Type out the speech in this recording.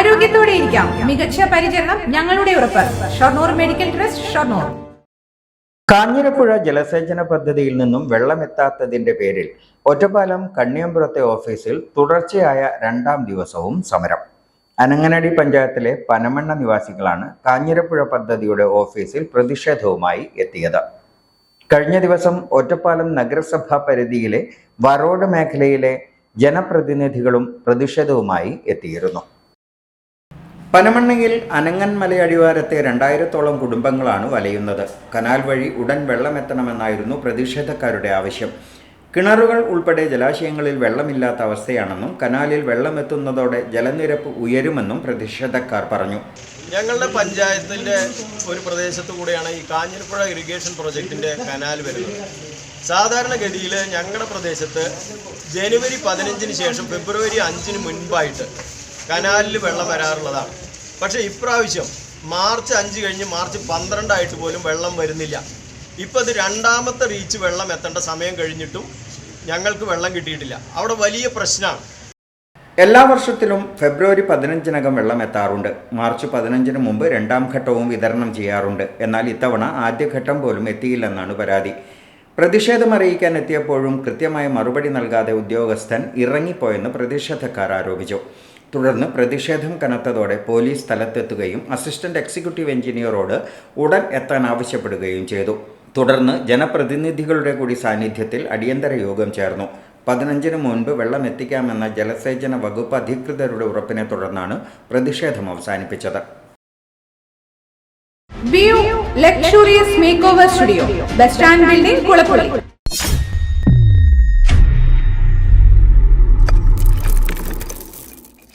ആരോഗ്യത്തോടെ ഇരിക്കാം. മികച്ച പരിചരണം ഞങ്ങളുടെ ഉറപ്പ്. Shoranur medical trust Shoranur. Kanjirappuzha ജലസേചന പദ്ധതിയിൽ നിന്നും വെള്ളമെത്താത്തതിന്റെ പേരിൽ ഒറ്റപ്പാലം കണ്ണിയമ്പുറത്തെ ഓഫീസിൽ തുടർച്ചയായ രണ്ടാം ദിവസവും സമരം. അനങ്ങനടി പഞ്ചായത്തിലെ പനമണ്ണ നിവാസികളാണ് കാഞ്ഞിരപ്പുഴ പദ്ധതിയുടെ ഓഫീസിൽ പ്രതിഷേധവുമായി എത്തിയത്. കഴിഞ്ഞ ദിവസം ഒറ്റപ്പാലം നഗരസഭാ പരിധിയിലെ വറോഡ് മേഖലയിലെ ജനപ്രതിനിധികളും പ്രതിഷേധവുമായി എത്തിയിരുന്നു. പനമണ്ണയിൽ അനങ്ങൻ മലയടിവാരത്തെ രണ്ടായിരത്തോളം കുടുംബങ്ങളാണ് വലയുന്നത്. കനാൽ വഴി ഉടൻ വെള്ളമെത്തണമെന്നായിരുന്നു പ്രതിഷേധക്കാരുടെ ആവശ്യം. കിണറുകൾ ഉൾപ്പെടെ ജലാശയങ്ങളിൽ വെള്ളമില്ലാത്ത അവസ്ഥയാണെന്നും കനാലിൽ വെള്ളമെത്തുന്നതോടെ ജലനിരപ്പ് ഉയരുമെന്നും പ്രതിഷേധക്കാർ പറഞ്ഞു. ഞങ്ങളുടെ പഞ്ചായത്തിന്റെ ഒരു പ്രദേശത്തു കൂടെയാണ് ഈ കാഞ്ഞിരപ്പുഴ ഇറിഗേഷൻ പ്രോജക്റ്റിന്റെ കനാൽ വരുന്നത്. സാധാരണഗതിയിൽ ഞങ്ങളുടെ പ്രദേശത്ത് ജനുവരി പതിനഞ്ചിന് ശേഷം ഫെബ്രുവരി അഞ്ചിന് മുൻപായിട്ട് കനാലിൽ വെള്ളം വരാറുള്ളതാണ്. പക്ഷേ ഇപ്രാവശ്യം മാർച്ച് അഞ്ച് കഴിഞ്ഞ് മാർച്ച് പന്ത്രണ്ടായിട്ട് പോലും വെള്ളം വരുന്നില്ല. ഇപ്പോൾ ഇത് രണ്ടാമത്തെ റീച്ച് വെള്ളം എത്തേണ്ട സമയം കഴിഞ്ഞിട്ടും ഞങ്ങൾക്ക് വെള്ളം കിട്ടിയിട്ടില്ല. അവിടെ വലിയ പ്രശ്നമാണ്. എല്ലാ വർഷത്തിലും ഫെബ്രുവരി പതിനഞ്ചിനകം വെള്ളം എത്താറുണ്ട്. മാർച്ച് പതിനഞ്ചിന് മുമ്പ് രണ്ടാം ഘട്ടവും വിതരണം ചെയ്യാറുണ്ട്. എന്നാൽ ഇത്തവണ ആദ്യഘട്ടം പോലും എത്തിയില്ലെന്നാണ് പരാതി. പ്രതിഷേധം അറിയിക്കാൻ എത്തിയപ്പോഴും കൃത്യമായ മറുപടി നൽകാതെ ഉദ്യോഗസ്ഥൻ ഇറങ്ങിപ്പോയെന്ന് പ്രതിഷേധക്കാർ ആരോപിച്ചു. തുടർന്ന് പ്രതിഷേധം കനത്തതോടെ പോലീസ് സ്ഥലത്തെത്തുകയും അസിസ്റ്റന്റ് എക്സിക്യൂട്ടീവ് എഞ്ചിനീയറോട് ഉടൻ എത്താൻ ആവശ്യപ്പെടുകയും ചെയ്തു. തുടർന്ന് ജനപ്രതിനിധികളുടെ കൂടി സാന്നിധ്യത്തിൽ അടിയന്തര യോഗം ചേർന്നു. പതിനഞ്ചിന് മുൻപ് വെള്ളം എത്തിക്കാമെന്ന ജലസേചന വകുപ്പ് അധികൃതരുടെ ഉറപ്പിനെ തുടർന്നാണ് പ്രതിഷേധം അവസാനിപ്പിച്ചത്. Bus stand building